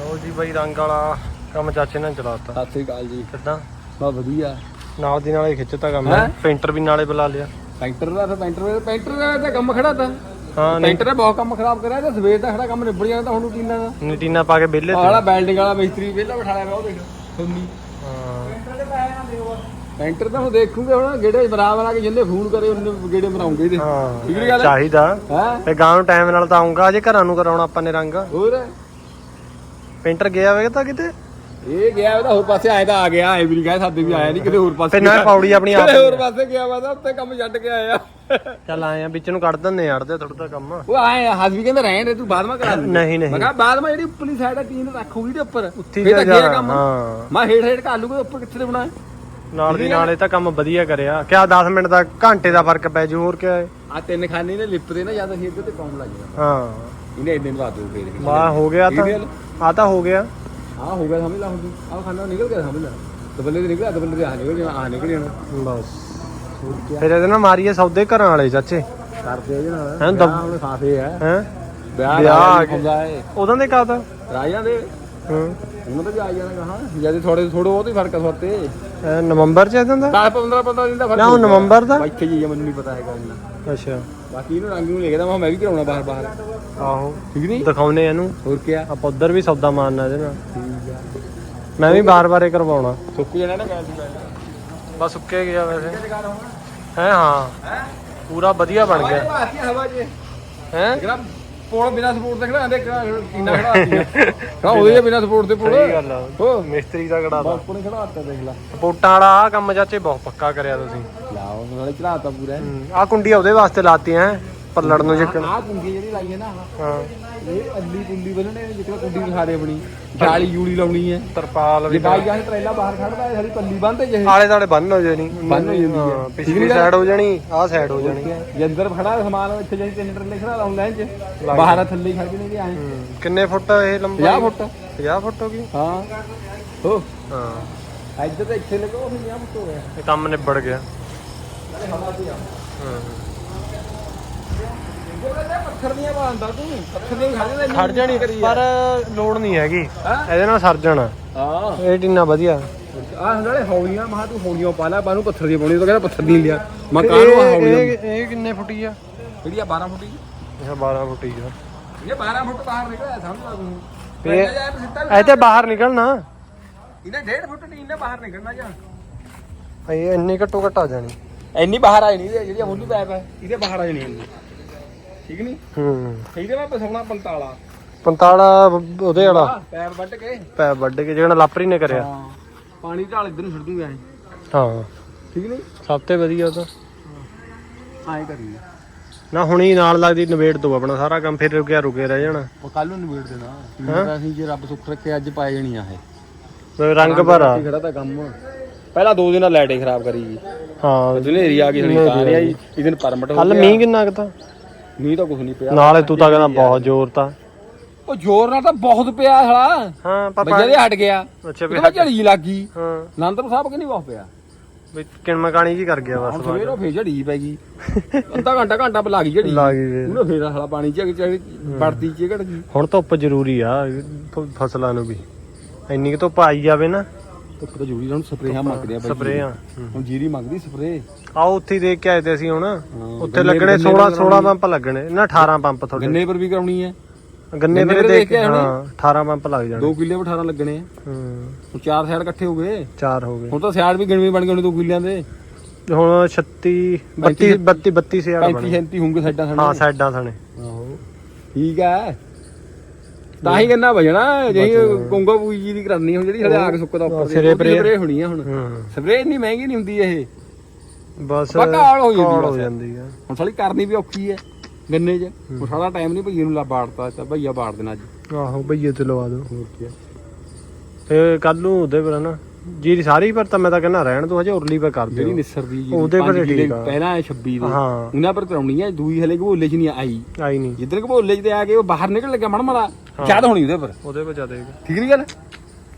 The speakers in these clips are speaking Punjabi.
ਲਓ ਜੀ ਬਾਈ ਰੰਗ ਵਾਲਾ ਕੰਮ ਚਾਚੇ ਨੇ ਚਲਾਤਾ। ਸਤਿ ਸ੍ਰੀ ਅਕਾਲ ਜੀ। ਕਿੱਦਾਂ? ਬਾ ਵਧੀਆ। ਨਾਲ ਦੀ ਨਾਲੇ ਖਿੱਚਤਾ ਕੰਮ ਹੈਂ? ਪੇਂਟਰ ਵੀ ਨਾਲੇ ਬੁਲਾ ਲਿਆ। ਪੈਂਟਰ ਦਾ ਤਾਂ ਪੈਂਟਰ ਪੈਂਟਰ ਦਾ ਤਾਂ ਕੰਮ ਖੜਾ ਤਾ। ਹਾਂ ਪੈਂਟਰ ਨੇ ਬਹੁਤ ਕੰਮ ਖਰਾਬ ਕਰਿਆ ਤੇ ਸਵੇਰ ਦਾ ਖੜਾ ਕੰਮ ਨਿਬੜ ਜਾਂਦਾ ਤਾਂ ਹੁਣ ਰੂਟੀਨਾਂ ਦਾ। ਨਟੀਨਾ ਪਾ ਕੇ ਵਿਹਲੇ ਆਹ ਤੇ ਵਾਲਾ ਬੈਲਡਿੰਗ ਵਾਲਾ ਮਿਸਤਰੀ ਵਿਹਲਾ ਬਿਠਾਇਆ ਪਿਆ ਉਹ ਦੇਖ ਸੁਣਨੀ ਹਾਂ। ਪੈਂਟਰ ਤਾਂ ਹੁਣ ਦੇਖੂਗੇ ਹੁਣ ਗੇੜੇ ਬਰਾ ਬਰਾ ਕੇ ਜਿੰਨੇ ਫੋਨ ਕਰੇ ਉਹਨੇ ਗੇੜੇ ਬਣਾਉਂਗੇ ਇਹਦੇ। ਹਾਂ ਠੀਕ ਨੀ ਗੱਲ? ਚਾਹੀਦਾ। ਹੈ? ਤੇ ਗਾਂ ਨੂੰ ਟਾਈਮ ਨਾਲ ਤਾਂ ਆਉਂਗਾ ਅਜੇ ਘਰਾਂ ਨੂੰ ਕਰਾਉਣਾ ਆਪਾਂ ਨੇ ਰੰਗ। ਹੋਰ? ਪੇਂਟਰ ਗਿਆ ਹੋਵੇਗਾ ਤਾਂ ਕਿਤੇ? ਇਹ ਗਿਆ ਉਹਦਾ ਹੋਰ ਪਾਸੇ ਆਇਆ ਤਾਂ ਆ ਗਿਆ ਐ ਵੀ ਨਹੀਂ ਕਹੇ ਸਾਡੇ ਵੀ ਆਇਆ ਨਹੀਂ ਕਿਤੇ ਹੋਰ ਪਾਸੇ ਤੇ ਨਾ ਪੌੜੀ ਆਪਣੀ ਆਪ ਕਿਤੇ ਹੋਰ ਪਾਸੇ ਗਿਆ ਵਾ ਤਾਂ ਉੱਤੇ ਕੰਮ ਛੱਡ ਕੇ ਆਇਆ। ਚੱਲ ਆਏ ਆ ਵਿੱਚ ਨੂੰ ਕੱਢ ਦਿੰਦੇ ਅੜਦੇ ਥੋੜਾ ਤਾਂ ਕੰਮ ਉਹ ਆਏ ਹੱਸ ਵੀ ਕਹਿੰਦੇ ਰਹਿਣ ਦੇ ਤੂੰ ਬਾਅਦ ਮਾ ਕਰਾ ਦੇ। ਨਹੀਂ ਮੈਂ ਨਹੀਂ ਕਿਹਾ ਬਾਅਦ ਮਾ ਜਿਹੜੀ ਉੱਪਰਲੀ ਸਾਈਡ ਆ ਟੀਨ ਰੱਖੂਗੀ ਤੇ ਉੱਪਰ। ਉੱਥੇ ਤਾਂ ਜਾ ਗਿਆ ਕੰਮ। ਹਾਂ। ਮੈਂ ਹੇਠ ਹੇਠ ਕਰ ਲੂਗਾ ਉੱਪਰ ਕਿੱਥੇ ਤੇ ਬਣਾਏ ਨਾਲ ਦੀ ਨਾਲ ਇਹ ਤਾਂ ਕੰਮ ਵਧੀਆ ਕਰਿਆ। ਕਿਆ 10 ਮਿੰਟ ਦਾ ਘੰਟੇ ਦਾ ਫ਼ਰਕ ਪੈ ਜੂ ਹੋਰ ਕਿਆ ਹੈ? ਆ ਤਿੰਨ ਖਾਨੇ ਨੇ ਲਿਪ ਦੇ ਨਾ ਜ਼ਿਆਦਾ ਸੀ ਇੱਧਰ ਤੇ ਕੌਮ ਲੱਗ ਹਾਂ। ਇਹਨੇ ਇੰਨੇ ਨੂੰ ਦੋ ਫੇਰ ਵਾਹ ਹੋ ਗਿਆ ਤਾਂ। ਆ ਤਾਂ ਹੋ ਗਿਆ। ਹਾਂ ਹੋ ਗਿਆ ਸਮਝ ਲਾ ਹੁਣ ਤੂੰ। ਆਹ ਖਾਨਾ ਨਿਕਲ ਗਿਆ ਸਮਝ ਲਾ। ਦਬਲੇ ਤੇ ਨਿਕਲਿਆ ਦਬਲੇ ਤੇ ਆ ਨਿਕਲ ਗਿਆ ਆ ਨਿਕਲ ਜਾਣਾ। ਬਸ। ਫਿਰ ਇਹਦੇ ਨਾਲ ਮਾਰੀਏ ਸੌਦੇ ਘਰਾਂ ਵਾਲੇ ਚਾਚੇ। ਕਰਦੇ ਇਹਦੇ ਨਾਲ। ਹੈਂ, ਦਬ- ਵਿਆਹ ਹੁਣ ਆ ਹੈ। ਵਿਆਹ ਵਿਆਹ ਆ ਆ। ਗਿਆ ਹੈ ਉਦੋਂ ਦੇ ਕਾਤਾ ਰਾਜਾ ਦੇ? ਹਾਂ। ਉਹਨਾਂ ਦਾ ਵੀ ਆ ਜਾਣਾ ਕਹਾ? ਜਦ ਥੋੜੇ ਥੋੜੇ ਉਹ ਤੇ ਫ਼ਰਕ ਆ ਸੋਤੇ ਇਹ ਨਵੰਬਰ ਚ ਇਦਾਂ ਦਾ? 10 15 15 ਦਿਨ ਦਾ ਫ਼ਰਕ ਨਾ ਉਹ ਨਵੰਬਰ ਦਾ? ਇੱਥੇ ਜੀ ਆ, ਮੈਨੂੰ ਨਹੀਂ ਪਤਾ ਹੈਗਾ ਇੰਨਾ। ਅੱਛਾ। ਬਾਕੀ ਇਹਨੂੰ ਰੰਗ ਨੂੰ ਲਿਖਦਾ ਮੈਂ ਵੀ ਕਰਾਉਣਾ ਬਾਹਰ ਬਾਹਰ। ਆਹੋ। ਠੀਕ ਨਹੀਂ? ਦਿਖਾਉਨੇ ਇਹਨੂੰ। ਹੋਰ ਕੀ ਆ? ਆਪਾਂ ਉਧਰ ਵੀ ਸੌਦਾ ਮਾਰਨਾ ਇਹਦੇ ਨਾਲ। ਠੀਕ ਆ। ਮੈਂ ਵੀ ਬਾਰ-ਬਾਰ ਇਹ ਕਰਵਾਉਣਾ। ਸੁੱਕ ਜਾਣਾ ਨਾ ਗੈਸ ਬਸ ਸੁੱਕੇ ਗਿਆ ਵੈਸੇ। ਹੈ ਹਾਂ। ਪੂਰਾ ਵਧੀਆ ਬਣ ਗਿਆ। ਹਵਾ ਹੈ? ਪੁਲ ਬਿਨਾ ਸਪੋਰਟ ਦੇ ਖੜਾ ਦੇ ਕਿੰਨਾ ਖੜਾ ਆਤੀ ਖੜਾ ਉਹਦੇ ਬਿਨਾ ਸਪੋਰਟ ਦੇ ਪੁਲ। ਸਹੀ ਗੱਲ ਆ। ਹੋ ਮਿਸਤਰੀ ਦਾ ਕੜਾ ਦਾ ਉੱਪਰ ਖੜਾ ਆਤਾ ਦੇਖ ਲੈ। ਪੋਟਾਂ ਵਾਲਾ ਕੰਮ ਚਾਚੇ ਬਹੁਤ ਪੱਕਾ ਕਰਿਆ ਤੁਸੀਂ। ਲਾਓ ਨਾਲੇ ਚੜਾਤਾ ਪੂਰਾ। ਆ ਕੁੰਡੀ ਉਹਦੇ ਵਾਸਤੇ ਲਾਤੀਆਂ। ਹੈ ਪੱਲੜ ਨੂੰ ਜਿੱਕਣ ਆਹ ਕੁੰਡੀ ਜਿਹੜੀ ਲਾਈ ਹੈ ਨਾ ਹਾਂ। ਇਹ ਅੱਲੀ ਕੁੰਡੀ ਬੰਨਣੇ ਜਿੱਥੇ ਕੁੰਡੀ ਦਿਖਾਰੇ ਬਣੀ ਜਾਲੀ ਜੂਲੀ ਲਾਉਣੀ ਹੈ। ਤਰਪਾਲ ਜੇ ਵੀ ਬਾਈ ਜਾਨ ਟਰੇਲਾ ਬਾਹਰ ਖੜਦਾ ਹੈ ਸਾਡੀ ਪੱਲੀ ਬੰਨਦੇ ਜੇ ਆਲੇ ਦਾਲੇ ਬੰਨ ਹੋ ਜਾਣੀ ਬੰਨ ਹੋ ਜਾਂਦੀ ਹੈ। ਹਾਂ, ਪਿਛਲੀ ਸਾਈਡ ਹੋ ਜਾਣੀ ਆਹ ਸਾਈਡ ਹੋ ਜਾਣੀ। ਜੇ ਅੰਦਰ ਖੜਾ ਸਮਾਨ ਇੱਥੇ ਜਾਈ ਤਿੰਨ ਟਰੇਲੇ ਖੜਾ ਲਾਉਣ ਲੈਣ ਚ। ਬਾਹਰ ਥੱਲੇ ਹੀ ਖੜ ਜਣੇ ਵੀ ਆਏ। ਹੂੰ, ਕਿੰਨੇ ਫੁੱਟ ਇਹ ਲੰਬਾਈ? 50 ਫੁੱਟ। 50 ਫੁੱਟ ਹੋ ਗਈ। ਹਾਂ। ਹੋ। ਹਾਂ। ਇੱਧਰ ਤਾਂ ਇੱਥੇ ਲੱਗੋ ਉਹ 50 ਫੁੱਟ ਹੋ ਗਿਆ। ਇਹ ਕੰਮ ਨਿਬੜ ਗਿਆ। ਹਵਾ ਤੇ ਆ। ਹਾਂ। ਜਿਹੜਾ ਤੇ ਪੱਥਰ ਦੀਆਂ ਬਾਂਦਾ ਤੂੰ ਪੱਥਰ ਦੀਆਂ ਖੜ ਜਾਂਦਾ ਖੜ ਜਾਣੀ ਪਰ ਲੋੜ ਨਹੀਂ ਹੈਗੀ। ਇਹਦੇ ਨਾਲ ਸਰ ਜਾਣਾ। ਹਾਂ। ਇਹ ਟਿੰਨਾ ਵਧੀਆ। ਆਹ ਨਾਲੇ ਹੌਲੀਆਂ ਮਹਾ ਤੂੰ ਹੌਲੀਆਂ ਪਾ ਲੈ ਬਾਨੂੰ ਪੱਥਰ ਦੀ ਪਾਉਣੀ ਉਹ ਤਾਂ ਕਹਿੰਦਾ ਪੱਥਰ ਨਹੀਂ ਲਿਆ। ਮੈਂ ਇਹ ਕਾਹਨੂੰ ਆ ਹੌਲੀਆਂ? ਇਹ- ਇਹ ਕਿੰਨੇ ਫੁੱਟੀ ਆ? ਜਿਹੜੀ ਆ 12 ਫੁੱਟ। ਦੀ ਇਹ 12 ਫੁੱਟੀ ਆ। ਇਹ 12 ਫੁੱਟ ਬਾਹਰ ਨਿਕਲਿਆ ਸਮਝ ਲਾ ਤੂੰ। ਇਹ- ਪਹਿਲਾਂ ਜਾ ਸਿੱਧਾ ਇਹ ਤੇ ਬਾਹਰ ਨਿਕਲਣਾ। ਇਹਨੇ 1.5 ਫੁੱਟ ਨਹੀਂ ਇਹਨੇ ਬਾਹਰ ਨਿਕਲਣਾ ਜਾਂ? ਇਹ ਇੰਨੀ ਘੱਟੋ ਘੱਟ ਆ ਜਾਣੀ। ਇੰਨੀ ਬਾਹਰ ਆਈ ਨਹੀਂ ਜਿਹੜੀ ਮੁੱਢੀ ਪੈਪ ਹੈ। ਇਹਦੇ ਬਾਹਰ ਆ ਜਾਣੀ ਇੰਨੀ ਠੀਕ ਨਹੀਂ? ਹੂੰ। ਇਹਦੇ ਮੈਂ ਪਸਾਉਣਾ 45 ਪੰਤਾਲਾ। ਉਹਦੇ ਵਾਲਾ। ਪੈਪ ਵੱਢ ਕੇ। ਪੈ ਵੱਢ ਕੇ ਜਿਹੜਾ ਲਾਪਰੀ ਨੇ ਕਰਿਆ। ਹਾਂ ਪਾਣੀ ਢਾਲ ਇੱਧਰ ਨੂੰ ਛੱਡ ਦੂੰਗਾ ਐ ਹਾਂ। ਠੀਕ ਨਹੀਂ? ਸਭ ਤੋਂ ਵਧੀਆ ਉਹ ਤਾਂ। ਐਂ ਕਰੀ ਨਾ ਹੁਣੀ ਨਾਲ ਲੱਗਦੀ ਨਵੇੜ ਤੋਂ ਆਪਣਾ ਸਾਰਾ ਕੰਮ ਫਿਰ ਰੁਕਿਆ ਰੁਕੇ ਰਹਿ ਜਾਣਾ। ਉਹ ਕੱਲ ਨੂੰ ਨਿਬੇੜ ਦੇਣਾ। ਅਸੀਂ ਜੇ ਰੱਬ ਸੁੱਖ ਰੱਖੇ ਅੱਜ ਪਾਏ ਜਣੀ ਆ ਇਹ। ਰੰਗ ਭਰਾ। ਖੜਾ ਤਾਂ ਕੰਮ ਪਹਿਲਾਂ ਦੋ ਦਿਨਾਂ ਲਾਈਟ ਹੀ ਖਰਾਬ ਕਰੀ ਜੀ। ਹਾਂ। ਦੁਨੇਰੀ ਆ ਗਈ ਹਣੀ ਤਾਂ ਨਹੀਂ ਆਈ ਇਹ ਦਿਨ ਪਰਮਿਟ ਹੋ ਕੱਲ ਗਿਆ। ਮੀਂਹ ਕਿੰਨਾ ਕੁ ਤਾਂ? ਮੀਂਹ ਤਾਂ ਕੁਝ ਨਹੀਂ ਪਿਆ। ਨਾਲੇ ਤੂੰ ਤਾਂ ਕਹਿੰਦਾ ਬਹੁਤ ਜ਼ੋਰ ਤਾਂ। ਉਹ ਜ਼ੋਰ ਨਾਲ ਤਾਂ ਬਹੁਤ ਪਿਆ ਹਲਾ ਹਾਂ ਪਾਪਾ। ਬੱਜੇ ਦੇ ਹਟ ਗਿਆ ਅੱਛਾ ਵੀ ਕਿਤੇ ਝੜੀ ਲੱਗ ਗਈ। ਹਾਂ। ਨੰਦਪੁਰ ਸਾਹਿਬ ਕਿ ਨਹੀਂ ਬਹੁਤ ਪਿਆ? ਵੀ ਕਿਣਮਕਾਣੀ ਜੀ ਕਰ ਗਿਆ ਹੁਣ ਬਸ ਸਵੇਰ ਉਹ ਫੇਰ ਝੜੀ ਪੈ ਗਈ। ਅੱਧਾ ਘੰਟਾ ਘੰਟਾ ਲੱਗ ਗਈ ਝੜੀ। ਲਾ ਗਈ। ਫਿਰ। ਉਹਨੇ ਫੇਰ ਹਲਾ ਪਾਣੀ ਚ ਚ ਵੜਦੀ ਚ ਘੜ ਗਈ। ਹੁਣ ਧੁੱਪ ਜ਼ਰੂਰੀ ਆ ਫ- ਫਸਲਾਂ ਨੂੰ ਵੀ। ਇੰਨੀ ਕੁ ਧੁੱਪ ਆਈ ਜਾਵੇ ਨਾ ਧੁੱਪ ਤਾਂ ਜ਼ਰੂਰੀ ਹੁਣ ਸਪਰੇਹਾਂ ਮੰਗਦੇ ਆ ਬਾਈ ਸਪਰੇਆਂ ਹੁਣ ਜੀਰੀ ਮੰਗਦੀ ਸਪਰੇ ਆਓ ਉੱਥੇ ਹੀ ਦੇਖ ਕੇ ਆਏ ਤੇ ਅਸੀਂ ਹੁਣ। ਉੱਥੇ ਲੱਗਣੇ ਗੰਨੇ 16 ਵੀ 16 ਪੰਪ ਲੱਗਣੇ। ਨਾ 18 ਪੰਪ ਤੁਹਾਡੇ। ਗੰਨੇ ਪਰ ਵੀ ਕਰਾਉਣੀ ਹੈ? ਗੰਨੇ ਪਰ ਦੇਖ ਕੇ ਹਾਂ 18 ਪੰਪ ਲੱਗ ਜਾਣੇ। 2 ਕਿੱਲੇ 18 ਲੱਗਣੇ ਆ। ਹੂੰ। ਚਾਰ ਸਾਈਡ ਇਕੱਠੇ ਹੋ ਗਏ। ਚਾਰ ਹੋ ਗਏ। ਹੁਣ ਤਾਂ ਸਿਆੜ ਵੀ ਗਿਣਵੇਂ ਬਣ ਗਏ ਹੁਣ 2 ਕਿੱਲਿਆਂ ਦੇ। ਹੁਣ 36 32 32 32 ਸਿਆੜ 35 ਬਣੇ। 37 ਹੋਣਗੇ ਸਾਈਡਾਂ ਹਾਂ ਸਾਈਡਾਂ ਥਣੇ ਆਹੋ। ਠੀਕ ਹੈ। ਤਾਂ ਹੀ ਗੰਨਾ ਵਜਣਾ ਜਿਹੀ ਕੋਂਗੋ ਪੂਜੀ ਜੀ ਦੀ ਕਰਨੀ ਹੁਣ ਜਿਹੜੀ ਹਲੇ ਆ ਕੇ ਸੁੱਕਦਾ ਉੱਪਰ ਸਿਰੇ ਪਰੇ। ਹੋਣੀ ਆ ਹੁਣ। ਸਪਰੇ ਇੰਨੀ ਮਹਿੰਗੀ ਨਹੀਂ ਹੁੰਦੀ ਇਹ। ਬਸ ਬਸ ਕਾਲ ਹੋ ਜਾਂਦੀ ਹੋ ਆ। ਹੁਣ ਸਾਲੀ ਕਰਨੀ ਵੀ ਔਖੀ ਹੈ ਗੰਨੇ 'ਚ। ਹੁਣ ਸਾਰਾ ਟਾਈਮ ਨਹੀਂ ਭਈਏ ਨੂੰ ਲਾ ਬਾੜਤਾ ਤਾਂ ਭਈਆ ਬਾੜ ਦੇਣਾ ਅੱਜ। ਆਹੋ ਬਈਏ ਤੇ ਲਵਾ ਦੋ ਹੋਰ ਕੀ ਤੇ ਕੱਲ ਨੂੰ ਉਹਦੇ ਪਰ ਨਾ। ਜੀਰੀ ਸਾਰੀ ਪਰ ਤਾਂ ਮੈਂ ਤਾਂ ਕਹਿੰਦਾ ਰਹਿਣ ਦੋ ਹਜੇ ਉਰਲੀ ਪਰ ਕਰ ਜਿਹੜੀ ਦਿਓ ਨਿਸਰ ਦੀ ਜੀ ਉਹਦੇ ਪਰ ਠੀਕ ਆ। ਪਹਿਲਾਂ ਹੈ 26 ਦੇ ਹਾਂ। ਉਹਨਾਂ ਪਰ ਕਰਾਉਣੀ ਹੈ ਦੂਈ ਹਲੇ ਘਬੋਲੇ 'ਚ ਨਹੀਂ ਆਈ। ਆਈ ਨਹੀਂ। ਜਿੱਦਣ ਘਬੋਲੇ 'ਚ ਤੇ ਆ ਕੇ ਉਹ ਬਾਹਰ ਨਿਕਲ ਲੱਗਾ ਮੜ ਮੜਾ ਯਾਦ ਹੋਣੀ ਉਹਦੇ ਪਰ। ਉਹਦੇ ਪਰ ਜਾਦੇ ਠੀਕ ਨਹੀਂ ਗੱਲ?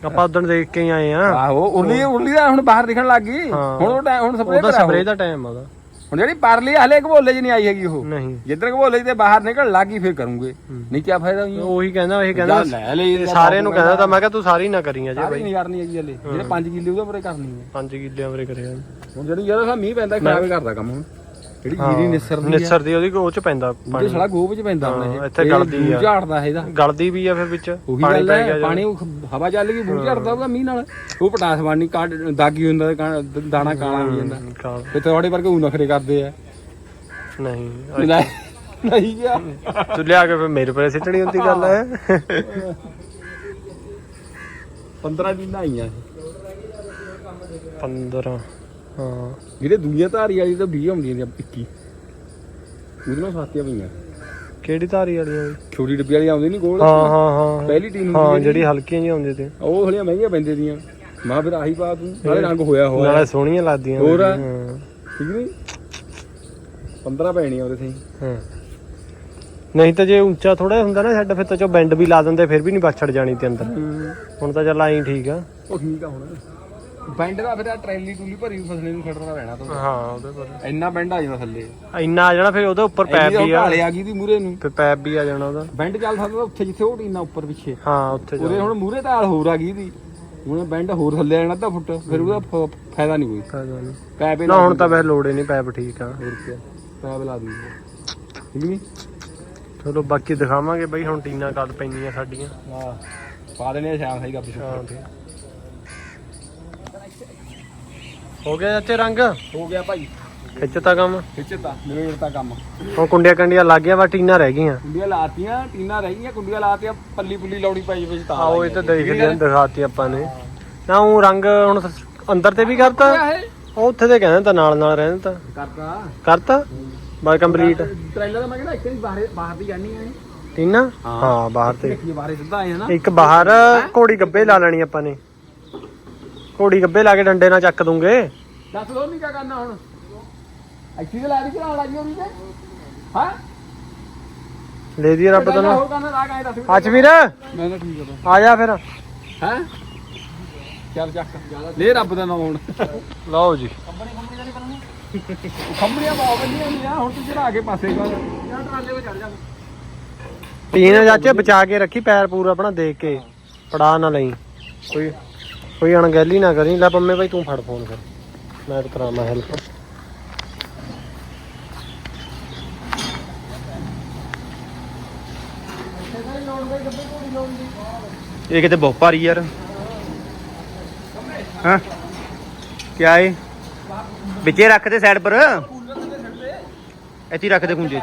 ਆਪਾਂ ਉਦੋਂ ਦੇਖ ਕੇ ਹੀ ਆਏ ਆ। ਆਹੋ ਉਰਲੀ ਉਰਲੀ ਦਾ ਹੁਣ ਬਾਹਰ ਦਿਖਣ ਲੱਗ ਗਈ। ਹਾਂ। ਹੁਣ ਉਹ ਟਾਈਮ ਹੁਣ ਸਪਰੇ ਉਹਦਾ ਕਰਾ ਸਪਰੇ ਦਾ ਟਾਈਮ ਆਦਾ ਹੁਣ ਜਿਹੜੀ ਪਰਲੀ ਹਲੇ ਘਬੋਲੇ 'ਚ ਨਹੀਂ ਆਈ ਹੈਗੀ ਉਹ। ਨਹੀਂ। ਜਿੱਧਰ ਘਬੋਲੇ ਤੇ ਬਾਹਰ ਨਿਕਲ ਲੱਗੀ ਫਿਰ ਕਰੂੰਗੇ। ਨਹੀਂ ਕੀ ਫਾਇਦਾ ਹੋਈ ਉਹੀ ਕਹਿੰਦਾ ਇਹ ਕਹਿੰਦਾ ਲੈ ਸਾਰੇ ਨੂੰ ਕਹਿੰਦਾ ਤਾਂ ਮੈਂ ਕਿਹਾ ਤੂੰ ਸਾਰੀ ਨਾ ਕਰੀ ਅਜੇ ਸਾਰੀ ਬਾਈ। ਨਹੀਂ ਕਰਨੀ ਹੈਗੀ ਹਲੇ। ਜਿਹੜੇ 5 ਕਿੱਲੇ ਉਹਦੇ ਪਰੇ ਕਰਨੀ ਹੈ। 5 ਕਿੱਲਿਆਂ ਵਰੇ ਕਰਿਆ। ਹੁਣ ਜਿਹੜੀ ਜਦੋਂ ਸਾ ਮੀਂਹ ਪੈਂਦਾ ਖਰਾਬ ਕਰਦਾ ਕੰਮ ਹੁਣ। ਜਿਹੜੀ ਜੀਰੀ ਨਿਸਰਦੀ ਹੈ ਨਿਸਰ ਦੀ ਉਹਦੀ ਉਹ ਚ ਪੈਂਦਾ ਉਹਦੇ ਪਾਣੀ। ਸਾਲਾ ਗੋਬ 'ਚ ਪੈਂਦਾ ਹੁਣ ਹਾਂ, ਇਹ। ਇੱਥੇ ਇਹ ਗਲਦੀ ਬੂਝ ਆ। ਝਾੜਦਾ ਇਹਦਾ। ਗਲਦੀ ਵੀ ਆ ਫਿਰ ਵਿੱਚ ਉਹੀ ਪਾਣੀ ਗੱਲ ਪੈ ਗਿਆ ਹੈ ਪਾਣੀ ਉਹ ਹਵਾ ਚੱਲ ਗਈ ਬੂਝ ਝੜਦਾ ਉਹਦਾ ਮੀਂਹ ਨਾਲ। ਉਹ ਪਟਾਸ ਬਣਨੀ ਕਾਟ ਦਾਗੀ ਹੁੰਦਾ ਤੇ ਕਾਂ- ਦਾਣਾ ਕਾਲਾ ਹੋ ਜਾਂਦਾ। ਕਾਲ। ਤੇ ਤੁਹਾਡੇ ਵਰਗੇ ਉਹ ਨਖਰੇ ਕਰਦੇ ਆ। ਨਹੀਂ ਨਹੀਂ ਨਹੀਂ ਗਿਆ ਤੂੰ ਲਿਆ ਕੇ ਫਿਰ ਮੇਰੇ ਪਰ ਸਿੱਟਣੀ ਹੁੰਦੀ ਗੱਲ ਹੈ। 15 ਦਿਨ ਆਈਆਂ 15 ਹਾਂ। ਜਿਹੜੇ ਦੁਨੀਆ ਧਾਰੀ ਵਾਲੀ ਤਾਂ 20 ਆਉਂਦੀਆਂ ਨੇ 21 ਉਹਦੇ ਨਾਲ ਸਾਤੀਆਂ ਪਈਆਂ ਕਿਹੜੀ ਧਾਰੀ ਵਾਲੀਆਂ ਵੀ? ਛੋਟੀ ਡੱਬੀ ਵਾਲੀ ਆਉਂਦੀ ਨਹੀਂ ਗੋਲ ਹਾਂ ਹਾਂ ਹਾਂ ਪਹਿਲੀ ਟੀਮ ਹਾਂ ਹੁੰਦੀ ਜਿਹੜੀ ਹਲਕੀਆਂ ਜਿਹੀਆਂ ਹੁੰਦੀਆਂ ਤੇ ਉਹ ਹਲੀਆਂ ਮਹਿੰਗੀਆਂ ਪੈਂਦੇ ਦੀਆਂ ਮਾ ਫਿਰ ਆਹੀ ਪਾ ਤੂੰ। ਨਾਲੇ ਰੰਗ ਹੋਇਆ ਹੋਇਆ। ਨਾਲੇ ਸੋਹਣੀਆਂ ਲੱਗਦੀਆਂ ਹੋਰ ਆ। ਹਾਂ। ਠੀਕ ਨਹੀਂ 15 ਪੈਣੀਆਂ ਉਹਦੇ ਸਹੀ ਹਾਂ। ਨਹੀਂ ਤਾਂ ਜੇ ਉੱਚਾ ਥੋੜਾ ਹੁੰਦਾ ਨਾ ਛੱਡ ਫਿਰ ਤਾਂ ਚੋ ਬੈਂਡ ਵੀ ਲਾ ਦਿੰਦੇ ਫਿਰ ਵੀ ਨਹੀਂ ਬਾਛੜ ਜਾਣੀ ਤੇ ਅੰਦਰ। ਹੁਣ ਤਾਂ ਚੱਲ ਆਈ ਠੀਕ ਆ। ਉਹ ਠੀਕ ਆ ਹੁਣ। ਬੈਂਡ ਦਾ ਫਿਰ ਆਹ ਟਰੈਲੀ ਟੂਲੀ ਭਰੀ ਹੋਈ ਫਸਲੇ ਨੂੰ ਖੜਨਾ ਪੈਣਾ ਤੋਂ ਹਾਂ ਉਹਦੇ ਪਰ ਇੰਨਾ ਬੈਂਡ ਆ ਜਾਂਦਾ ਥੱਲੇ। ਇੰਨਾ ਆ ਜਾਣਾ ਫਿਰ ਉਹਦੇ ਉੱਪਰ ਪੈਪ ਵੀ ਆ। ਢਾਲੇ ਆ ਗਈ ਦੀ ਮੂਰੇ ਨੂੰ। ਫਿਰ ਪੈਪ ਵੀ ਆ ਜਾਣਾ ਉਹਦਾ। ਬੈਂਡ ਚੱਲ ਸਕਦਾ ਉੱਥੇ ਜਿੱਥੇ ਉਹ ਟੀਨਾ ਉੱਪਰ ਪਿੱਛੇ। ਹਾਂ ਉੱਥੇ ਉਹਦੇ ਹੁਣ ਮੂਰੇ ਢਾਲ ਹੋਰ ਆ ਗਈ ਦੀ ਹੁਣ ਬੈਂਡ ਹੋਰ ਥੱਲੇ ਆ ਜਾਣਾ ਅੱਧਾ ਫੁੱਟ ਫਿਰ ਉਹਦਾ ਫ- ਫਾਇਦਾ ਨਹੀਂ ਕੋਈ। ਫਾਇਦਾ ਨਹੀਂ। ਪੈਪ ਹੀ ਨਾ ਲਾ ਹੁਣ ਤਾਂ ਵੈਸੇ ਲੋੜ ਹੀ ਨਹੀਂ ਪੈਪ ਠੀਕ ਆ। ਹੋਰ ਕੀ ਪੈਪ ਲਾ ਦੂੰਗੇ ਠੀਕ ਨਹੀਂ ਚਲੋ ਬਾਕੀ ਦਿਖਾਵਾਂਗੇ ਬਈ ਹੁਣ ਟੀਨਾ ਕਦ ਪੈਂਦੀਆਂ ਸਾਡੀਆਂ। ਹਾਂ ਪਾ ਦੇਣੇ ਆ ਸ਼ਾਮ ਸਹੀ ਗੱਪ ਹਾਂ ਠੀਕ। ਹੋ ਗਿਆ ਚਾਚੇ ਰੰਗ? ਹੋ ਗਿਆ ਭਾਈ। ਖਿੱਚਤਾ ਕੰਮ? ਖਿੱਚਤਾ ਨਿਬੇੜਤਾ ਕੰਮ। ਹੁਣ ਕੁੰਡੀਆਂ ਕੰਡੀਆਂ ਲੱਗ ਗਿਆ ਵਾ ਟੀਨਾ ਰਹਿ ਗਈਆਂ। ਕੁੰਡੀਆਂ ਲਾਤੀਆਂ ਟੀਨਾ ਰਹਿ ਗਈਆਂ ਕੁੰਡੀਆਂ ਲਾਤੀਆਂ ਪੱਲੀ ਪੁੱਲੀ ਲਾਉਣੀ ਪਈ ਵਿੱਚ ਤਾਂ ਆਓ ਇਹ ਤਾਂ ਦੇਖਦੇ ਆਂ? ਦਿਖਾਤੀ ਆਪਾਂ ਨੇ। ਨਾ ਉਹ ਰੰਗ ਹੁਣ ਅੰਦਰ ਤੇ ਵੀ ਕਰਤਾ? ਉਹ ਉੱਥੇ ਤੇ ਕਹਿੰਦਾ ਤਾਂ ਨਾਲ ਨਾਲ ਰਹਿਣ ਤਾਂ ਕਰਦਾ ਕਰਤਾ? ਬਸ ਕੰਪਲੀਟ। ਟ੍ਰੇਲਰ ਦਾ ਮੈਂ ਕਹਿੰਦਾ ਇੱਕ ਹੀ ਬਾਹਰ ਬਾਹਰ ਦੀ ਜਾਣੀ ਹੈ ਟੀਨਾ? ਹਾਂ। ਬਾਹਰ ਤੇ। ਦੇਖੀਏ ਬਾਹਰ ਸਿੱਧਾ ਆਏ ਨਾ। ਇੱਕ ਬਾਹਰ ਘੋੜੀ ਗੱਬੇ ਲਾ ਲੈਣੀ ਆਪਾਂ ਨੇ। ਘੋੜੀ ਗੱਬੇ ਲਾ ਕੇ ਡੰਡੇ ਨਾਲ ਚੱਕ ਦੂੰਗੇ। ਦੱਸ ਦੋ ਨਹੀਂ ਕੀ ਕਰਨਾ ਹੁਣ। ਇੱਥੇ ਤੇ ਲਾ ਦੀ ਚਲਾਉਣ ਲੱਗੀ ਹੋਣੀ ਤੇ। ਹਾਂ? ਲੈ ਦੀ ਰੱਬ ਦਾ ਨਾ ਦੱਸ ਅੱਜ ਵੀਰ ਮੈਂ ਨਾ ਠੀਕ ਆ ਆ ਜਾ ਫਿਰ। ਹੈ? ਚੱਲ ਚੱਕ। ਲੈ ਰੱਬ ਦਾ ਨਾਮ ਹੁਣ। ਲਓ ਜੀ। ਖੰਬੜੀਆਂ ਬਾਹ ਬੰਦੀਆਂ ਹੁੰਦੀਆਂ ਹੁਣ ਤੂੰ ਚੜਾ ਕੇ ਪਾਸੇ ਕਰ। ਜਾਂ ਟਰਾਲੇ 'ਤੇ ਚੜ ਜਾ ਟੀਨ ਚਾਚੇ ਬਚਾ ਕੇ ਰੱਖੀ ਪੈਰ ਪੂਰਾ ਆਪਣਾ ਦੇਖ ਕੇ। ਪੜਾ ਨਾ ਲਈ। ਕੋਈ ਕੋਈ ਅਣਗਹਿਲੀ ਨਾ ਕਰੀ, ਲੈ ਪੰਮੇ ਭਾਈ ਤੂੰ ਫੜ ਫੋਨ ਫਿਰ। ਮੈਂ ਕਰਾਵਾਂ ਹੈਲਪ ਇਹ ਕਿਤੇ ਬਹੁਤ ਭਾਰੀ ਯਾਰ। ਹਾਂ? ਕਿਆ ਏ ਵਿੱਚੇ ਰੱਖ ਦੇ ਸਾਈਡ ਪਰ। ਇੱਥੇ ਹੀ ਰੱਖ ਦੇ ਖੁੰਝੇ 'ਚ।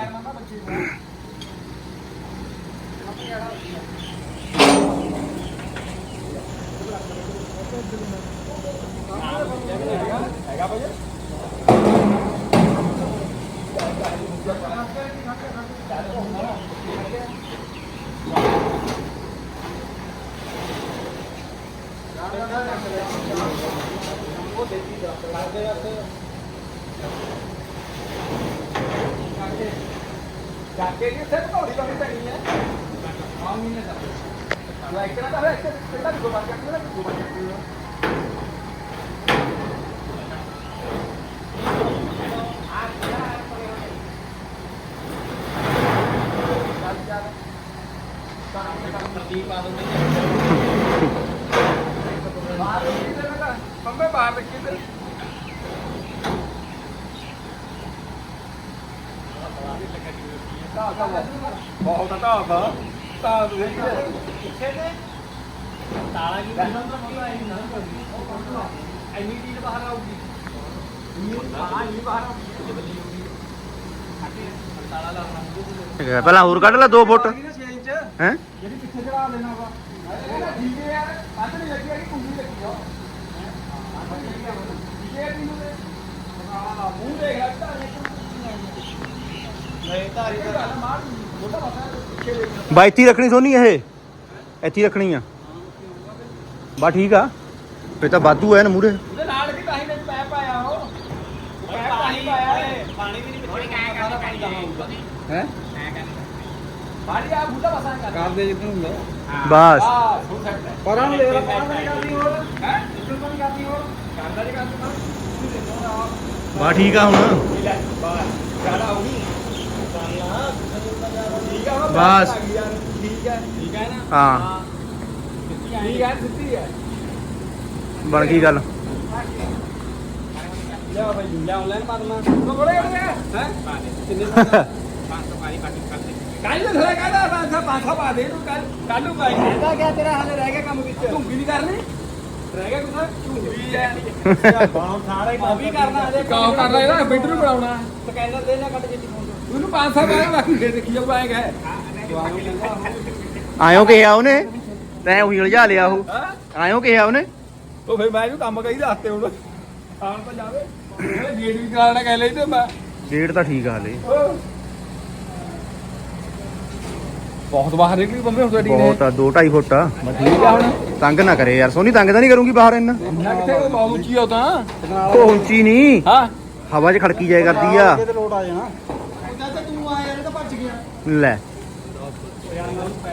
ਕਾਕੇ ਦੀ ਉੱਥੇ ਪਕੌੜੀ ਲਾਉਣੀ ਪੈਣੀ ਹੈ ਹਾਂ ਨਹੀਂ ਨਾ ਮੈਂ ਇੱਕ ਨਾ ਤਾਂ ਇੱਕ ਕਿਹੜਾ ਦੋ ਵਾਰ ਕੱਟ ਲੈਣਾ ਦੋ ਵਾਰ ਕੱਟ ਲੈਣਾ ਬੰਬੇ ਬਾਹਰ ਰੱਖੀ ਤੇ ਬਹੁਤ ਢਾਬਾ ਤਾਂ ਦੇਖ ਕਿੱਥੇ ਤੇ ਤਾਲਾ ਕੀ ਐਨੀ ਚੀਜ਼ ਬਾਹਰ ਆਊਗੀ ਹਾਂ ਇਹ ਬਾਹਰ ਆਊਗੀ ਪਹਿਲਾਂ ਹੋਰ ਕੱਢ ਲੈ 2 ਫੁੱਟ ਸੇਲ ਚ ਹੈ ਜਿਹੜੀ ਪਿੱਛੇ ਚੜਾ ਲੈਣਾ ਵਾ ਇਹ ਨਾ ਠੀਕ ਹੈ ਯਾਰ ਕੱਢ ਨਹੀਂ ਲੱਗੀ ਹੈਗੀ ਕੁੰਡੀ ਲੱਗੀ ਆ ਠੀਕ ਹੈ ਤੀਨੂੰ ਤੇ ਆ ਮੂੰਹ ਦੇਖ ਲੈ ਧਾਰੀ ਨਹੀਂ ਧਾਰੀ ਦਾ ਮਾਰ ਮੋਟਾ ਮਸਾ ਪਿੱਛੇ ਦੇਖ ਬਾ ਇੱਥੇ ਹੀ ਰੱਖਣੀ ਸੋਨੀ ਇਹ ਇੱਥੇ ਹੀ ਰੱਖਣੀ ਆ। ਬਾ ਠੀਕ ਆ। ਫੇ ਤਾਂ ਵਾਧੂ ਐ ਨਾ ਮੂਰੇ ਉਹਦੇ ਨਾਲ ਕੀ ਤਾਂ ਹੀ ਵਿੱਚ ਪੈਪ ਆਇਆ ਉਹ। ਪੈਪ ਤਾਂ ਹੀ ਪਾਇਆ ਹੈ ਪਾਣੀ ਵੀ ਨਹੀਂ ਪਿੱਛੇ ਕਾਇਆ ਕਰਦਾ ਪਾਣੀ ਦਵਾਉਂਗਾ ਹੈ? ਪਾਣੀ ਆ ਬੁੱਢਾ ਬਸਾਂ ਕਰ। ਕਰਦੇ ਜਿੱਦਣ ਹੁੰਦਾ ਬਸ। ਆ ਸੁਣ ਸਕਦਾ। ਪਰਾਂ ਨੂੰ ਦੇਖ ਲੈ ਪਰਾਂ ਨਹੀਂ ਕਰਦੀ ਹੋਰ। ਹੈ ਇੱਧਰ ਤੋਂ ਨਹੀਂ ਕਰਦੀ ਹੋਰ। ਕਰਦਾ ਨਹੀਂ ਕਰਦੀ ਬਾ ਠੀਕ ਆ ਹੁਣ। ਜ਼ਿਆਦਾ ਹੋ ਗਈ। ਠੀਕ ਆ ਹੁਣ ਬਸ। ਠੀਕ ਹੈ। ਠੀਕ ਹੈ ਨਾ? ਹਾਂ। ਠੀਕ ਹੈ ਸਿੱਧੀ ਹੈ। ਬਣ ਗਈ ਗੱਲ। ਲਿਆ ਭਾਈ ਲਿਆ ਆਨਲਾਈਨ ਪਾ ਦਮਾ ਤੋ ਬੜੇ ਹੈ ਹੈ? ਕਿੰਨੇ 500 ਵਾਲੀ ਬਾਕੀ ਕਰ ਦੇ। ਕੱਲ ਨੂੰ ਥੋੜਾ ਕਹਦਾ 500 500 ਪਾ ਦੇ ਤੂੰ ਕੱਲ ਕੱਲ ਨੂੰ ਪਾਈ ਇਹਦਾ ਕਿਆ ਤੇਰਾ ਹਾਲੇ ਰਹਿ ਗਿਆ ਕੰਮ ਵਿੱਚ? ਢੁੰਗੀ ਨਹੀਂ ਕਰਨੀ। ਰਹਿ ਗਿਆ ਕੁਛ ਢੁੰਗੀ ਹੈ ਬਾਹਰ ਸਾਰਾ ਹੀ ਵੀ ਕਰਨਾ ਅਜੇ ਕਾਹ ਕਰਨਾ ਇਹਦਾ ਬਿੱਟ ਨੂੰ ਬਣਾਉਣਾ ਸਕੈਨਰ ਦੇ ਨਾ ਕੱਟ ਜਿੱਤੀ ਫੋਨ ਉਹਨੂੰ 500 ਪਾਇਆ ਬਾਕੀ ਫੇਰ ਦੇਖੀ ਜਾਊ ਆਏਗਾ ਆਇਓ ਕਿਹਾ ਉਹਨੇ ਤੈਂ ਉਹੀ ਉਲਝਾ ਲਿਆ ਉਹ। ਹਾਂ? ਆਇਓ ਕਿਹਾ ਉਹਨੇ। ਉਹ ਫਿਰ ਮੈਂ ਵੀ ਕੰਮ ਕਹੀ ਦੱਸਤੇ ਹੁਣ। ਆਣ ਤਾਂ ਜਾਵੇ। ਇਹ ਗੇਟ ਵੀ ਕਰਾਣਾ ਕਹਿ ਲਈ ਤੇ ਮੈਂ। ਡੇਟ ਤਾਂ ਠੀਕ ਆ ਹਲੇ। ਬਹੁਤ ਬਾਹਰ ਨਿਕਲੀ ਬੰਬੇ ਹੁਣ ਤੁਹਾਡੀ ਬਹੁਤ ਆ 2 2.5 ਫੁੱਟ ਆ। ਠੀਕ ਆ ਹੁਣ। ਤੰਗ ਨਾ ਕਰੇ ਯਾਰ ਸੋਨੀ ਤੰਗ ਤਾਂ ਨਹੀਂ ਕਰੂੰਗੀ ਬਾਹਰ ਇੰਨਾ। ਇੰਨਾ ਕਿੱਥੇ ਉਹ ਬਹੁਤ ਉੱਚੀ ਆ ਉਹ ਤਾਂ। ਉਹ ਉੱਚੀ ਨਹੀਂ। ਹਾਂ। ਹਵਾ 'ਚ ਖੜਕੀ ਜਾਏ ਕਰਦੀ ਆ। ਤੇ ਲੋਟ ਆ ਜਾਣਾ। ਚਾਚਾ ਤੂੰ ਆਇਆ ਇਹ ਤਾਂ ਭੱਜ ਗਿਆ। ਲੈ ਤੂੰ ਆਇਆ ਚਾਚਾ ਫੇਰ ਪਾਣੀ ਚੱਲ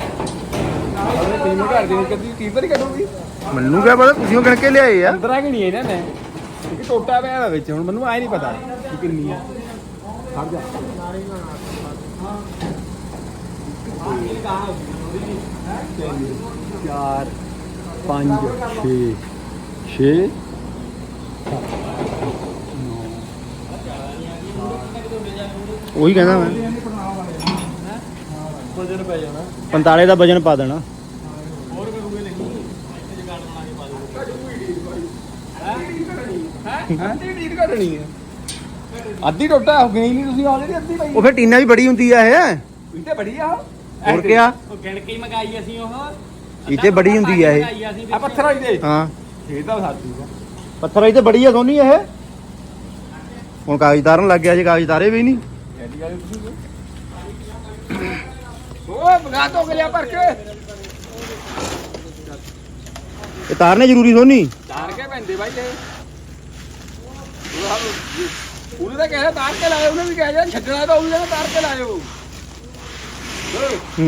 ਅਰੇ ਤੀਨ ਘਰ ਦੀ ਕਦੀ ਤਾਂ ਨਹੀਂ ਕੱਢੂਗੀ ਮੈਨੂੰ ਕਿਆ ਪਤਾ ਤੁਸੀਂ ਉਹ ਗਿਣ ਕੇ ਲਿਆਏ ਆ। ਅੰਦਰਾਂ ਕਿ ਨਹੀਂ ਇਹਨਾਂ ਨੇ? ਕਿਉਂਕਿ ਟੋਟਾ ਪਿਆ ਵਾ ਵਿੱਚ ਹੁਣ ਮੈਨੂੰ ਆਏ ਨਹੀਂ ਪਤਾ ਕਿ ਕਿੰਨੀ ਆ। ਖੜ ਜਾ। ਚਾਰ ਪੰਜ 6 6 ਉਹੀ ਕਹਿੰਦਾ ਮੈਂ। ਵਜਨ ਪੈ ਜਾਣਾ 45 ਦਾ ਵਜਨ ਪਾ ਦੇਣਾ। ਅੱਧੀ ਢੀਡ ਘਟਣੀ ਹੈ ਅੱਧੀ ਟੋਟਾ ਹੋ ਗਈ ਨਹੀਂ ਤੁਸੀਂ ਆਲਰੇਡੀ ਅੱਧੀ ਪਈ। ਉਹ ਫਿਰ ਟੀਨਾ ਵੀ ਬੜੀ ਹੁੰਦੀ ਆ ਇਹ। ਤੇ ਬੜੀ ਆ ਹੋਰ ਕਿਆ? ਉਹ ਗਿਣ ਕੇ ਹੀ ਮੰਗਾਈ ਅਸੀਂ ਉਹ। ਤੇ ਬੜੀ ਹੁੰਦੀ ਆ ਇਹ। ਆ ਪੱਥਰ ਵਾਲੀ ਦੇ। ਹਾਂ। ਇਹ ਤਾਂ ਸਾਡੀ ਆ। ਪੱਥਰ ਤੇ ਬੜੀ ਆ ਸੋਨੀ ਇਹ। ਹੁਣ ਕਾਗਜ਼ ਤਾਰਨ ਲੱਗ ਗਿਆ ਜੇ ਕਾਗਜ਼ ਤਾਰੇ ਵੀ ਨਹੀਂ। ਐਡੀ ਗੱਲ ਤੁਸੀਂ ਉਹ ਬਗਾ ਤੋਂ ਗਲਿਆ ਭਰ ਕੇ। ਇਹ ਤਾਰਨੇ ਜ਼ਰੂਰੀ ਸੋਨੀ ਤਾਰ ਕੇ ਪੈਂਦੇ ਬਾਈ ਇਹ। ਉਹਨੇ ਤਾਂ ਕਹਿਆ ਤਾਰ ਕੇ ਲਾਇਓ ਉਹਨੇ ਵੀ ਕਹਿਆ ਜੇ ਛੱਡਣਾ ਤਾਂ ਉਹਨੇ ਤਾਰ ਕੇ ਲਾਇਓ। ਹੂੰ।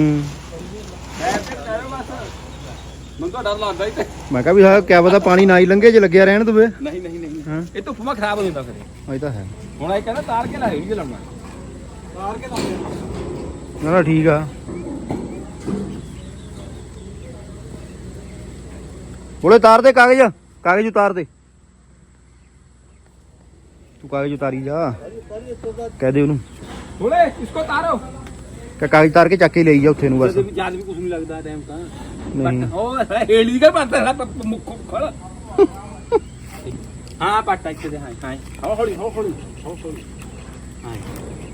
ਮੈਂ ਤੇ ਲਾਇਓ ਬਸ। ਮੈਨੂੰ ਤਾਂ ਡਰ ਲੱਗਦਾ ਹੀ ਤੇ ਮੈਂ ਕਿਹਾ ਵੀ ਹਾਂ ਕਿਆ ਪਤਾ ਪਾਣੀ ਨਾ ਹੀ ਲੰਘੇ ਜੇ ਲੱਗਿਆ ਰਹਿਣ ਦਵੇ ਨਹੀਂ ਨਹੀਂ ਨਹੀਂ ਹਾਂ? ਇਹ ਧੁੱਪ ਮਾ ਖਰਾਬ ਹੋ ਜਾਂਦਾ ਫਿਰ ਇਹ ਤਾਂ ਹੈ। ਹੁਣ ਇਹ ਕਹਿੰਦਾ ਤਾਰ ਕੇ ਲਾਇਓ ਜੀ ਲਾਉਣਾ। ਤਾਰ ਕੇ ਲਾਇਓ ਨਾ ਨਾ ਠੀਕ ਆ। ਬੋਲੇ ਤਾਰ ਦੇ ਕਾਗਜ਼ ਕਾਗਜ਼ ਉਤਾਰ ਦੇ। ਤੂੰ ਕਾਗਜ਼ ਉਤਾਰੀ ਜਾ। ਕਹਿ ਦੇ ਉਹਨੂੰ। ਬੋਲੇ ਇਸਕੋ ਤਾਰੋ ਕਿ ਕਾਗਜ਼ ਤਾਰ ਕੇ ਚੱਕ ਕੇ ਲਈ ਜਾ ਉੱਥੇ ਨੂੰ ਬਸ। ਜਾਨ ਵੀ ਕੁਝ ਨਹੀਂ ਲੱਗਦਾ ਟਾਈਮ ਤਾਂ। ਨਹੀਂ। ਉਹ ਹੇਲੀ ਦਾ ਹੈ ਮੁੱਖ ਖੜ ਹਾਂ ਪੱਟ ਇੱਥੇ ਦੇ ਹਾਂ ਹਾਂ। ਹੌਲੀ ਹੌਲੀ ਹੌਲੀ। ਹਾਂ।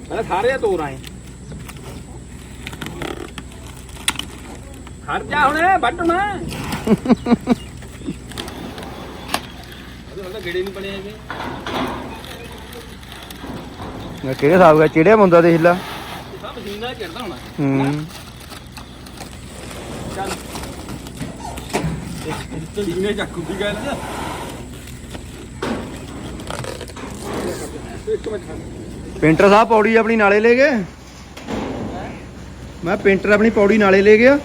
ਪਹਿਲਾਂ ਸਾਰੇ ਤੋਰ ਆਏ। ਖੜ ਜਾ ਹੁਣ ਵੱਟ ਨਾ ਉਹਦਾ ਗੇੜੇ ਨਹੀਂ ਬਣੇ ਹੈਗੇ? ਮੈਂ ਕਿਹੜੇ ਹਿਸਾਬ ਦਾ ਚਿੜਿਆ ਮੁੰਡਾ ਦੇਖ ਲਾ। ਸਭ ਮਸ਼ੀਨ ਚੜਦਾ ਹੋਣਾ। ਹੂੰ। ਚੱਲ। ਟੀਨੇ ਚੱਕੂ ਦੀ ਗੱਲ ਇੱਕ ਮਿੰਟ ਪੇਂਟਰ ਸਾਹਿਬ ਪੌੜੀ ਆਪਣੀ ਨਾਲੇ ਲੈ ਗਏ? ਮੈਂ ਪੇਂਟਰ ਆਪਣੀ ਪੌੜੀ ਨਾਲੇ ਲੈ ਗਿਆ।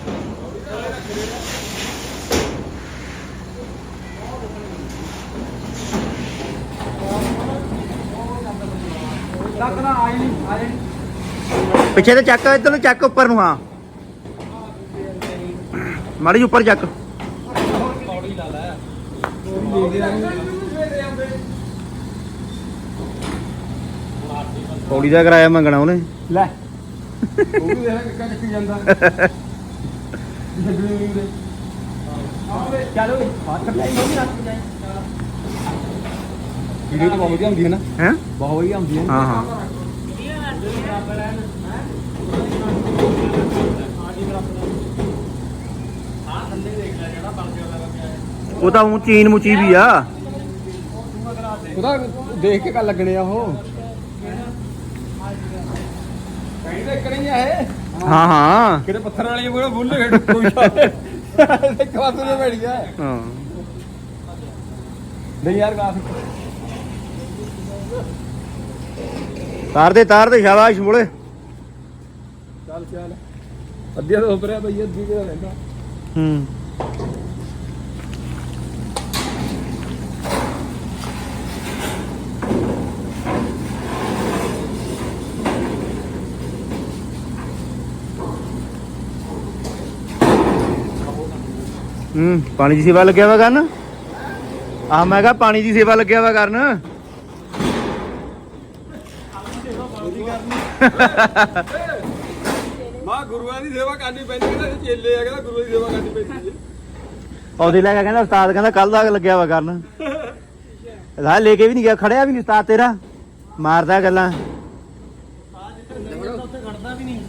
ਪਿੱਛੇ ਤੇ ਚੱਕ ਇੱਧਰ ਨੂੰ ਚੱਕ ਉੱਪਰ ਨੂੰ ਹਾਂ। ਮਾੜੀ ਉੱਪਰ ਚੱਕ। ਪੌੜੀ ਦਾ ਕਿਰਾਇਆ ਮੰਗਣਾ ਉਹਨੇ। ਲੈ। ਉਹ ਵੀ ਦੇਖ ਕਿੱਕਾ ਚੱਕੀ ਜਾਂਦਾ। ਛੱਡਣੀ ਨਹੀਂ ਦੇ ਚਲੋ ਹੱਥ ਲਾਈ ਨਹੀਂ ਹੱਥ ਜਾਈ ਵੀਡੀਓ ਤਾਂ ਬਹੁਤ ਵਧੀਆ ਹੁੰਦੀ ਹੈ ਨਾ। ਹੈ? ਬਹੁਤ ਵਧੀਆ ਹੁੰਦੀ ਹੈ। ਹਾਂ ਹਾਂ। ਉਹ ਤਾਂ ਉਹ ਚੀਨ ਮੁਚੀ ਵੀ ਆ। ਉਹਦਾ ਦੇਖ ਕੇ ਕੱਲ ਲੱਗਣੇ ਆ ਉਹ। ਹਾਂ ਹਾਂ। ਕਿਤੇ ਪੱਥਰ ਵਾਲੀ ਕੋਈ ਬੁੱਲ ਖੇਡ ਕੋਈ ਸ਼ਾਇਦ ਇੱਕ ਵਾਰ ਤੇ ਬੈਠ ਗਿਆ। ਹਾਂ। ਨਹੀਂ ਯਾਰ ਗਾਸ ਤਾਰ ਦੇ ਤਾਰ ਦੇ ਸ਼ਾਬਾਸ਼ ਬੋਲੇ। ਚੱਲ ਚੱਲ। ਅੱਧੀ ਤਾਂ ਉਪਰਿਆ ਬਈ ਅੱਧੀ ਕਿਹਦਾ ਰਹਿੰਦਾ। ਹੂੰ। ਹੂੰ ਪਾਣੀ ਦੀ ਸੇਵਾ ਲੱਗਿਆ ਵਾ ਕਰਨ? ਆ ਮੈਂ ਕਿਹਾ ਪਾਣੀ ਦੀ ਸੇਵਾ ਲੱਗਿਆ ਵਾ ਕਰਨ। ਮਾਂ ਗੁਰੂਆਂ ਦੀ ਸੇਵਾ ਕਰਨੀ ਪੈਂਦੀ ਹੈ ਕਹਿੰਦਾ ਚੇਲੇ ਆ ਕਹਿੰਦਾ ਗੁਰੂਆਂ ਦੀ ਸੇਵਾ ਕਰਨੀ ਪੈਂਦੀ ਹੈ। ਉਹਦੇ ਲੈ ਕੇ ਕਹਿੰਦਾ ਉਸਤਾਦ ਕਹਿੰਦਾ ਕੱਲ ਦਾ ਲੱਗਿਆ ਵਾ ਕਰਨ। ਲਾ ਲੈ ਕੇ ਵੀ ਨਹੀਂ ਗਿਆ ਖੜਿਆ ਵੀ ਨਹੀਂ ਉਸਤਾਦ ਤੇਰਾ। ਮਾਰਦਾ ਗੱਲਾਂ। ਉੱਥੇ ਖੜਦਾ ਵੀ ਨਹੀਂ।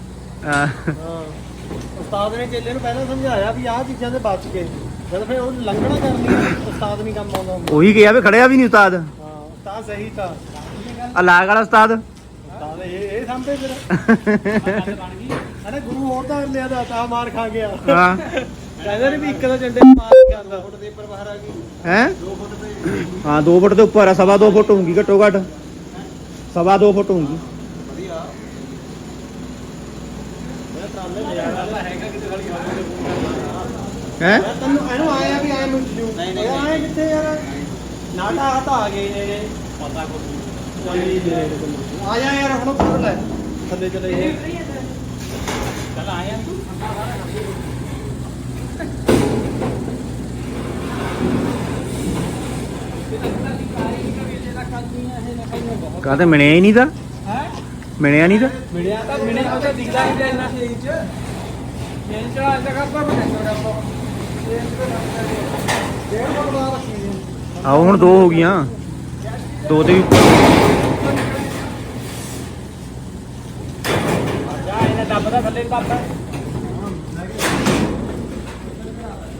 ਹਾਂ। ਹਾਂ ਉਸਤਾਦ ਨੇ ਚੇਲੇ ਨੂੰ ਪਹਿਲਾਂ ਸਮਝਾਇਆ ਵੀ ਆਹ ਚੀਜ਼ਾਂ ਦੇ ਬਚ ਕੇ ਜਦ ਫਿਰ ਉਹ ਲੰਘਣਾ ਕਰਨੀ ਉਸਤਾਦ ਨਹੀਂ ਕੰਮ ਆਉਂਦਾ ਹੁੰਦਾ। ਉਹੀ ਕਿਹਾ ਵੀ ਖੜਿਆ ਵੀ ਨਹੀਂ ਉਸਤਾਦ। ਹਾਂ ਉਸਤਾਦ ਸਹੀ ਤਾਂ। ਆ ਲਾਗ ਵਾਲਾ ਉਸਤਾਦ। ਉਸਤਾਦ ਇਹ ਇਹ ਸਾਹਮਣੇ ਫਿਰ। ਅਰੇ ਗੁਰੂ ਹੋਰ ਤਾਂ ਲਿਆ ਦਾ ਤਾਂ ਮਾਰ ਖਾ ਗਿਆ। ਹਾਂ। ਕਹਿੰਦੇ ਨੇ ਵੀ ਇੱਕ ਦਾ ਝੰਡੇ ਮਾਰ ਕੇ ਆਂਦਾ ਫੁੱਟ ਦੇ ਉੱਪਰ ਬਾਹਰ ਆ ਗਈ। ਹੈ? 2 ਫੁੱਟ ਤੇ। ਹਾਂ 2 ਫੁੱਟ ਦੇ ਉੱਪਰ ਆ ਸਵਾ 2 ਫੁੱਟ ਹੋਊਗੀ ਘੱਟੋ ਘੱਟ। ਸਵਾ 2 ਫੁੱਟ ਹੋਊਗੀ। ਵਧੀਆ। ਮੈਂ ਟਰਾਲੇ ਲਿਆ ਵਾਲਾ ਵਾਲੀ ਹੈ? ਮੈਂ ਤੈਨੂੰ ਇਹਨੂੰ ਆਇਆ ਵੀ ਆਇਆ ਮਿੰਟ ਜੂ ਨਹੀਂ ਨਹੀਂ ਆਏ ਕਿੱਥੇ ਯਾਰ ਨਾਟਾ ਆ ਤਾਂ ਆ ਗਏ ਨੇ ਪਤਾ ਕੋ ਨਹੀਂ ਦੇ ਰਹੇ ਤੈਨੂੰ ਆ ਜਾ ਯਾਰ ਹੁਣ ਉੱਪਰ ਲੈ ਥੱਲੇ ਚਲੇ ਗਏ ਚੱਲ ਆਇਆ ਤੂੰ ਕਾਹਤੇ ਮਿਲਿਆ ਹੀ ਨਹੀਂ ਤਾਂ? ਹੈ? ਮਿਲਿਆ ਨਹੀਂ ਤਾਂ? ਮਿਲਿਆ ਤਾਂ ਮਿਲਿਆ ਉਹ ਤਾਂ ਦਿਖਦਾ ਹੀ ਇੰਨਾ ਸੇਜ ਚ। ਸੇਜ ਚ ਅੱਜ ਤੱਕ ਆਪਾਂ ਬਣਾ ਆਪਾਂ ਰੱਖੀ ਨੇ ਆਓ ਹੁਣ ਦੋ ਹੋ ਗਈਆਂ। ਦੋ ਤੇ ਵੀ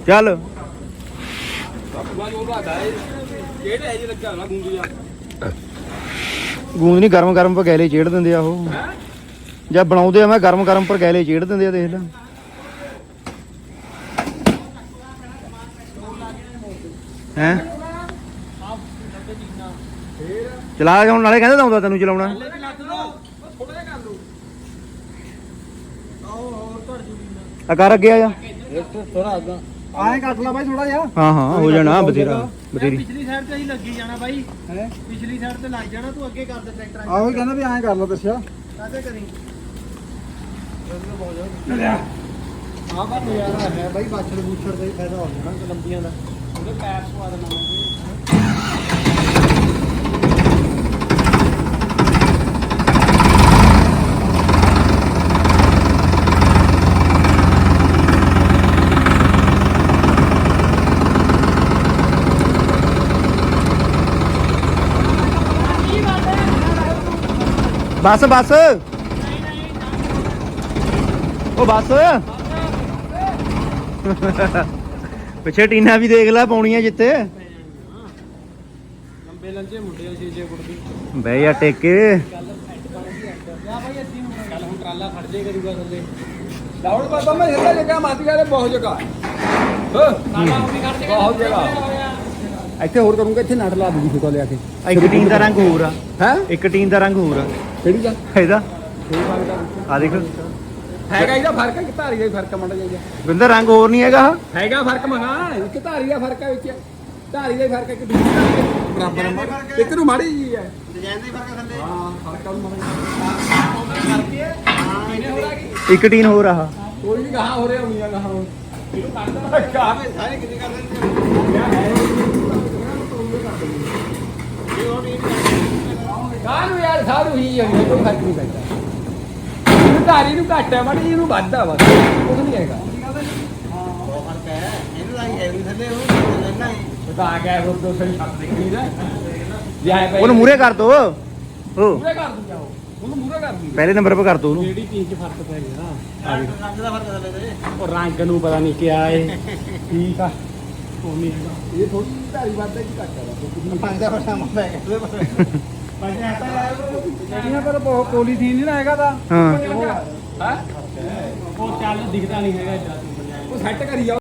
ਚੱਲ। ਬਾਅਦ ਉਹ ਗੂੰਦ ਨਹੀਂ ਗਰਮ ਗਰਮ ਪਰ ਗੈਲੇ ਚੇੜ ਦਿੰਦੇ ਆ ਉਹ। ਜਾਂ ਬਣਾਉਂਦੇ ਆ, ਮੈਂ ਗਰਮ ਗਰਮ ਪਰ ਗੈਲੇ ਚੇੜ ਦਿੰਦੇ ਆ, ਦੇਖ ਲੈ। ਹੈ? ਚਲਾ ਕੇ ਹੁਣ ਨਾਲੇ ਕਹਿੰਦਾ ਆਉਂਦਾ ਤੈਨੂੰ ਚਲਾਉਣਾ। ਥੋੜਾ ਜਿਹਾ ਕਰ ਲਓ। ਆ ਕਰ ਅੱਗੇ ਆ ਜਾ। ਥੋੜਾ ਅੱਗਾ ਆਏ ਕੱਟ ਲਾ ਬਾਈ ਥੋੜਾ ਜਿਹਾ। ਹਾਂ ਹਾਂ ਹੋ ਜਾਣਾ ਬਥੇਰਾ ਬਥੇਰੀ। ਪਿਛਲੀ ਸਾਈਡ ਤੇ ਹੀ ਲੱਗੀ ਜਾਣਾ ਬਾਈ। ਹੈ? ਪਿਛਲੀ ਸਾਈਡ ਤੇ ਲੱਗ ਜਾਣਾ ਤੂੰ ਅੱਗੇ ਕਰ ਦੇ ਟਰੈਕਟਰ ਆਹੋ ਹੀ ਕਹਿੰਦਾ ਵੀ ਐਂ ਕਰ ਲਓ ਦੱਸਿਆ। ਕਾਹਦੇ ਕਰੀ? ਆ ਪਰ ਨਜ਼ਾਰਾ ਹੈ ਬਾਈ ਬਾਛੜ ਬੂਛੜ ਦਾ ਹੀ ਫਾਇਦਾ ਹੋ ਜਾਣਾ ਲੰਬੀਆਂ ਦਾ। ਉਹਦੇ ਪੈਰ ਸਵਾ ਦੇਣਾ ਮੈਂ ਬਸ ਬਸ। ਉਹ ਬਸ। ਪਿੱਛੇ ਟੀਨਾ ਵੀ ਦੇਖ ਲੈ ਪਾਉਣੀਆਂ ਜਿੱਤੇ ਲੰਬੇ ਲੰਜੇ ਮੁੰਡੇ ਆ ਛੇ ਫੁੱਟ ਦੀ। ਬਹਿ ਜਾ ਟੇਕੇ। ਯਾ ਬਾਈ ਅੱਧੀ ਹੁਣ ਚੱਲ ਹੁਣ ਟਰਾਲਾ ਖੜ ਜੇ ਕਰੂਗਾ ਥੱਲੇ ਲਾਉਣ ਬਾਬਾ ਮੈਂ ਹਿੱਲਾ ਜਗ੍ਹਾ ਮਾਤੀ ਗਾਲੇ ਬਹੁਤ ਜਗ੍ਹਾ। ਹਾਂ। ਬਹੁਤ ਜਗ੍ਹਾ। ਇੱਥੇ ਹੋਰ ਕਰੂੰਗਾ ਇੱਥੇ ਨਟ ਲਾ ਦੂਗੀ ਫੋਟੋ ਲਿਆ ਕੇ। ਇੱਕ ਟੀਨ ਦਾ ਰੰਗ ਹੋਰ ਆ। ਹੈ? ਇੱਕ ਟੀਨ ਦਾ ਰੰਗ ਹੋਰ ਆ। ਕਿਹੜੀ ਦਾ? ਇਹਦਾ? ਆ ਦੇਖ। ਹੈਗਾ ਇਹਦਾ ਫ਼ਰਕ ਹੈ ਕਿ ਧਾਰੀ ਦਾ ਹੀ ਫ਼ਰਕ ਮਾੜਾ ਜਿਹਾ ਬਿੰਦਰ ਰੰਗ ਹੋਰ ਨਹੀਂ ਹੈਗਾ ਆਹ। ਹੈਗਾ ਫ਼ਰਕ ਮਹਾ ਇੱਕ ਧਾਰੀ ਦਾ ਫ਼ਰਕ ਹੈ ਵਿੱਚ। ਧਾਰੀ ਦਾ ਹੀ ਫ਼ਰਕ ਹੈ ਕਿ ਦੂਜੀ ਧਾਰੀ ਦਾ? ਬਰਾਬਰ ਹੈ। ਇੱਕ ਨੂੰ ਮਾੜੀ ਜੀ ਹੈ। ਡਿਜ਼ਾਈਨ ਦਾ ਹੀ ਫ਼ਰਕ ਥੱਲੇ? ਹਾਂ ਫ਼ਰਕ ਆ ਮਾੜਾ ਇੱਕ ਟੀਨ ਹੋਰ ਆ ਕੋਈ ਵੀ ਗਾਹਾਂ ਹੋ ਰਿਹਾ ਹੁੰਦੀਆਂ ਗਾਹਾਂ। ਇਹਨੂੰ ਕੱਢਦਾ ਸਾਰੇ ਕਿਤੇ ਕਰ ਦਿੰਦੇ ਗਾਹ ਨੂੰ ਯਾਰ ਸਾਰੂ ਹੀ ਹੈ ਕੋਈ ਫ਼ਰਕ ਨਹੀਂ ਪੈਂਦਾ। ਇਹਨੂੰ ਧਾਰੀ ਨੂੰ ਘੱਟ ਹੈ ਮਾੜੀ ਇਹਨੂੰ ਵੱਧ ਆ ਬਸ। ਕੁਝ ਨਹੀਂ ਹੈਗਾ। ਬਹੁਤ ਫ਼ਰਕ ਹੈ ਇਹਨੂੰ ਲਾਈ ਹੈ ਵੀ ਥੱਲੇ ਉਹ ਲੈਣਾ ਹੈ ਬਤਾ ਗਿਆ ਉਹ ਦੋ ਸਹੀ ਛੱਤ ਦੇਖੀ ਨਾ ਜਾਏ ਭਾਈ ਉਹਨੂੰ ਮੂਰੇ ਕਰ ਦੋ। ਉਹ। ਮੂਰੇ ਕਰ ਦੂੰਗਾ ਉਹ। ਉਹਨੂੰ ਮੂਰੇ ਕਰ ਦੂੰਗਾ ਪਹਿਲੇ ਨੰਬਰ 'ਤੇ ਕਰ ਦੋ ਉਹਨੂੰ। ਜਿਹੜੀ ਚੀਜ਼ 'ਚ ਫ਼ਰਕ ਪੈ ਗਿਆ? ਰੰਗ ਦਾ ਫ਼ਰਕ ਥੱਲੇ ਤੇ। ਉਹ ਰੰਗ ਨੂੰ ਪਤਾ ਨਹੀਂ ਕਿਆ ਏ। ਠੀਕ ਆ। ਉਹ ਨਹੀਂ ਹੈਗਾ। ਇਹ ਥੋੜੀ ਧਾਰੀ ਵੱਧ ਹੈ ਕਿ ਘੱਟ ਹੈ ਬਸ। ਪੰਜ ਦਾ ਫ਼ਰਕ ਮੰਨਦਾ ਹੈ ਜਿਹੜੀਆਂ ਪਰ ਬਹੁਤ ਪੋਲੀਥੀਨ ਨਹੀਂ ਨਾ ਹੈਗਾ ਹਾਂ। ਉਹ ਚੱਲ ਦਿਖਦਾ ਨਹੀਂ ਹੈਗਾ ਉਹ ਸੈੱਟ ਕਰੀ ਜਾ